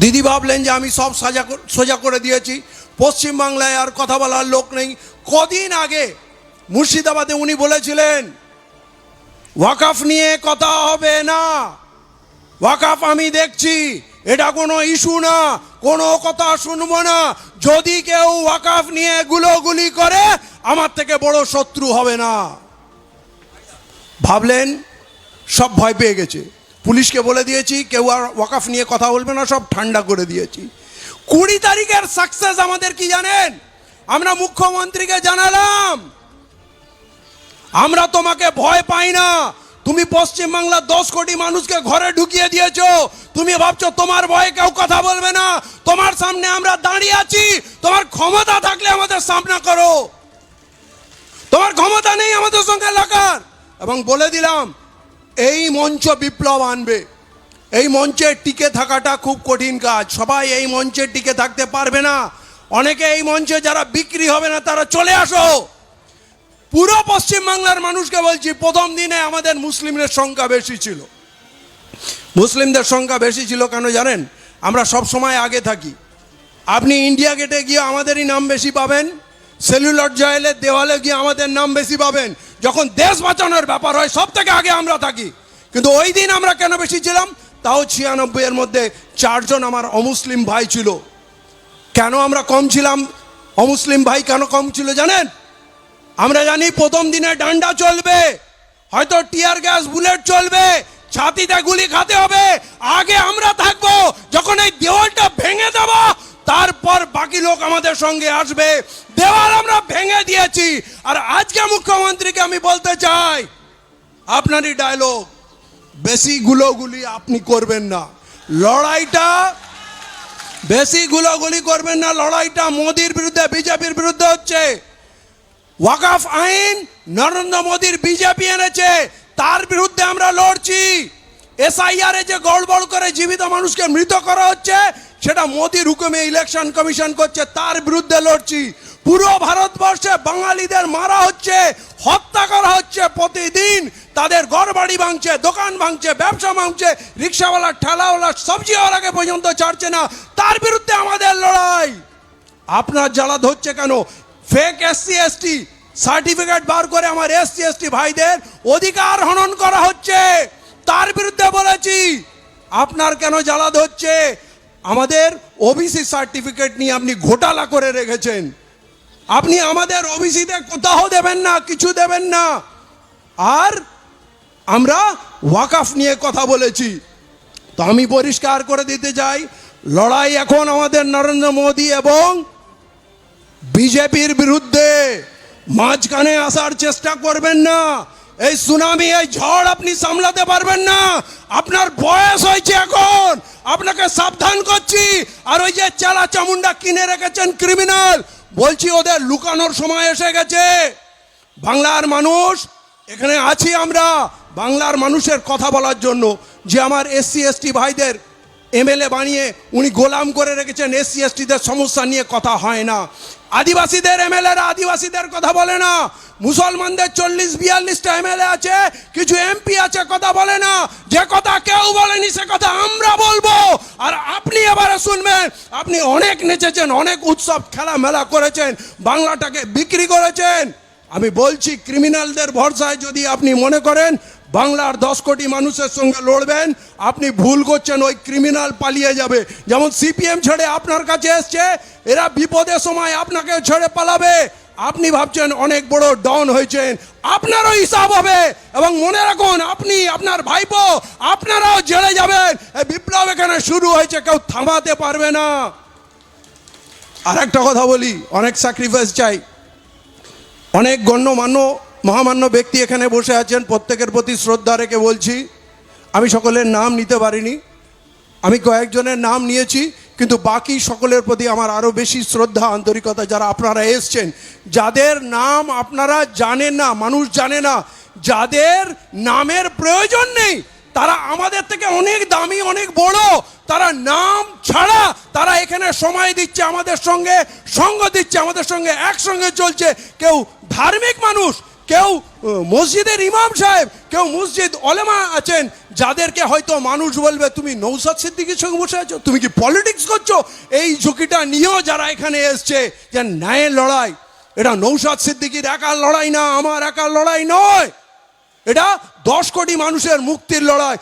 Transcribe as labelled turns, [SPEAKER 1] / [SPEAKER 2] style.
[SPEAKER 1] দিদি ভাবলেন যে আমি সব সাজা সোজা করে দিয়েছি। পশ্চিমবাংলায় আর কথা বলার লোক নেই। কদিন আগে মুর্শিদাবাদে উনি বলেছিলেন, ওয়াকাফ নিয়ে কথা হবে না। ওয়াকাফ আমি দেখছি। এটা কোনো ইস্যু না, কোনো কথা শুনব না। যদি কেউ ওয়াকাফ নিয়ে গুলোগুলি করে, আমার থেকে বড় শত্রু হবে না। ভাবলেন, সব ভয় পেয়ে গেছে। পুলিশকে বলে দিয়েছি, কেউ আর ওয়াকাফ নিয়ে কথা বলবে না, সব ঠান্ডা করে দিয়েছি। কুড়ি তারিখের সাকসেস আমাদের কি জানেন? আমরা মুখ্যমন্ত্রীকে জানালাম। আমরা তোমাকে ভয় পাই না। তুমি পশ্চিমবাংলার দশ কোটি মানুষকে ঘরে ঢুকিয়ে দিয়েছ। তুমি ভাবছ তোমার ভয়ে কেউ কথা বলবে না। তোমার সামনে আমরা দাঁড়িয়ে আছি। তোমার ক্ষমতা থাকলে আমাদের সামনা করো। তোমার ক্ষমতা নেই আমাদের সঙ্গে লাগার। এবং বলে দিলাম এই মঞ্চ বিপ্লব আনবে। এই মঞ্চে টিকে থাকাটা খুব কঠিন কাজ। সবাই এই মঞ্চে টিকে থাকতে পারবে না। অনেকে এই মঞ্চে যারা বিক্রি হবে না, তারা চলে আসো। পুরো পশ্চিমবাংলার মানুষকে বলছি, প্রথম দিনে আমাদের মুসলিমদের সংখ্যা বেশি ছিল। মুসলিমদের সংখ্যা বেশি ছিল কেন জানেন? আমরা সব সময় আগে থাকি। আপনি ইন্ডিয়া গেটে গিয়ে আমাদেরই নাম বেশি পাবেন। সেলুলার জয়েলের দেওয়ালে গিয়ে আমাদের নাম বেশি পাবেন। যখন দেশ বাঁচানোর ব্যাপার হয়, সব থেকে আগে আমরা থাকি। কিন্তু ওই দিন আমরা কেন বেশি ছিলাম? তাও ছিয়ানব্বই এর মধ্যে চারজন আমার অমুসলিম ভাই ছিল। কেন আমরা কম ছিলাম? অমুসলিম ভাই কেন কম ছিল জানেন? আমরা জানি প্রথম দিনে ডান্ডা চলবে, হয়তো টিয়ার গ্যাস বুলেট চলবে, ছাতিতে গুলি খাতে হবে। আগে আমরা থাকব, যখন এই দেওয়ালটা ভেঙে দেব, তারপর বাকি লোক আমাদের সঙ্গে আসবে। দেওয়াল আমরা ভেঙে দিয়েছি। আর আজকে মুখ্যমন্ত্রীকে আমি বলতে চাই, আপনারই ডায়লগ বেশি গুলোগুলি আপনি করবেন না। লড়াইটা বেশি গুলোগুলি করবেন না, লড়াইটা মোদির বিরুদ্ধে, বিজেপির বিরুদ্ধে হচ্ছে। ওয়াকাফ আইন নরেন্দ্র মোদীর বিজেপি এনেছে, তার বিরুদ্ধে আমরা লড়ছি। এসআইআর এ যে গড়বড় করে জীবিত মানুষকে মৃত করা হচ্ছে, সেটা মোদির হুকুমে ইলেকশন কমিশন করছে, তার বিরুদ্ধে লড়ছি। পুরো ভারতবর্ষে বাঙালিদের মারা হচ্ছে, হত্যা করা হচ্ছে প্রতিদিন। তাদের ঘরবাড়ি ভাঙছে, দোকান ভাঙছে, ব্যবসা ভাঙছে, রিক্সাওয়ালা, ঠেলাওয়ালা, সবজিওয়ালাকে পর্যন্ত ছাড়ছে না। তার বিরুদ্ধে আমাদের লড়াই। আপনার জ্বালা ধরছে কেন? ফেক এসসি এসটি সার্টিফিকেট বার করে আমার এসসি এসটি ভাইদের অধিকার হনন করা হচ্ছে। তার বিরুদ্ধে বলেছি, আপনার কেন জ্বালা ধরছে? আমাদের ওবিসি সার্টিফিকেট নিয়ে আপনি ঘোটালা করে রেখেছেন। আপনি আমাদের ওবিসিতে কোথাও দেবেন না, কিছু দেবেন না। আর আমরা ওয়াকাফ নিয়ে কথা বলেছি। তো আমি পরিষ্কার করে দিতে চাই, লড়াই এখন আমাদের নরেন্দ্র মোদী এবং বিজেপির বিরুদ্ধে। মাঝখানে আসার চেষ্টা করবেন না। এই সুনামি, এই ঝড় আপনি সামলাতে পারবেন না। আপনার বয়স হয়েছে এখন। আপনাকে সাবধান করছি। আর ওই যে চালা চামুন্ডা কিনে রেখেছেন ক্রিমিনাল বলছি, ওদের লুকানোর সময় এসে গেছে। বাংলার মানুষ, এখানে আছি আমরা বাংলার মানুষের কথা বলার জন্য। যে আমার এসসি, এসটি ভাইদের এমএলএ বানিয়ে উনি গোলাম করে রেখেছেন, এসসি, এসটিদের সমস্যা নিয়ে কথা হয় না। আদিবাসীদের এমএলএরা আদিবাসীদের কথা বলে না। মুসলমানদের চল্লিশ, বিয়াল্লিশটা এমএলএ আছে, কিছু এমপি আছে, কথা বলে না। যে কথা কেউ বলেনি, সে কথা আমরা বলব। আর এবারে শুনবেন, আপনি অনেক নেচেছেন, অনেক উৎসব খেলা মেলা করেছেন, বাংলাটাকে বিক্রি করেছেন। আমি বলছি ক্রিমিনালদের ভরসায় যদি আপনি মনে করেন, বাংলার দশ কোটি মানুষের সঙ্গে লড়বেন, আপনি ভুল করছেন, ওই ক্রিমিনাল পালিয়ে যাবে। যেমন সিপিএম ছেড়ে আপনার কাছে এসছে, এরা বিপদের সময় আপনাকে ছেড়ে পালাবে। আপনি ভাবছেন, অনেক বড় ডন হয়েছেন। আপনারও হিসাব হবে, এবং মনে রাখুন, আপনি আপনার ভাইপো, আপনারাও জেলে যাবেন। বিপ্লব শুরু হয়েছে, কেউ থামাতে পারবে না। আর একটা কথা বলি, অনেক স্যাক্রিফাইস চাই। অনেক গণ্যমান্য, মহামান্য ব্যক্তি এখানে বসে আছেন, প্রত্যেকের প্রতি শ্রদ্ধা রেখে বলছি, আমি সকলের নাম নিতে পারিনি। আমি কয়েকজনের নাম নিয়েছি, কিন্তু বাকি সকলের প্রতি আমার আরও বেশি শ্রদ্ধা, আন্তরিকতা যারা আপনারা এসছেন, যাদের নাম আপনারা জানেন না, মানুষ জানে না, যাদের নামের প্রয়োজন নেই, তারা আমাদের থেকে অনেক দামি, অনেক বড় তারা নাম ছাড়া তারা এখানে সময় দিচ্ছে আমাদের সঙ্গে, সঙ্গ দিচ্ছে আমাদের সঙ্গে, একসঙ্গে চলছে। কেউ ধার্মিক মানুষ, কেউ মসজিদের ইমাম সাহেব, কেউ মসজিদ অলেমা আছেন, যাদেরকে হয়তো মানুষ বলবে, তুমি নৌসাদ সিদ্দিকির সঙ্গে বসে আছো? তুমি কি পলিটিক্স করছ? এই ঝুঁকিটা নিয়েও যারা এখানে এসছে, যে ন্যায়ের লড়াই। এটা নৌসাদ সিদ্দিকির একার লড়াই না, আমার একার লড়াই নয়। এটা দশ কোটি মানুষের মুক্তির লড়াই।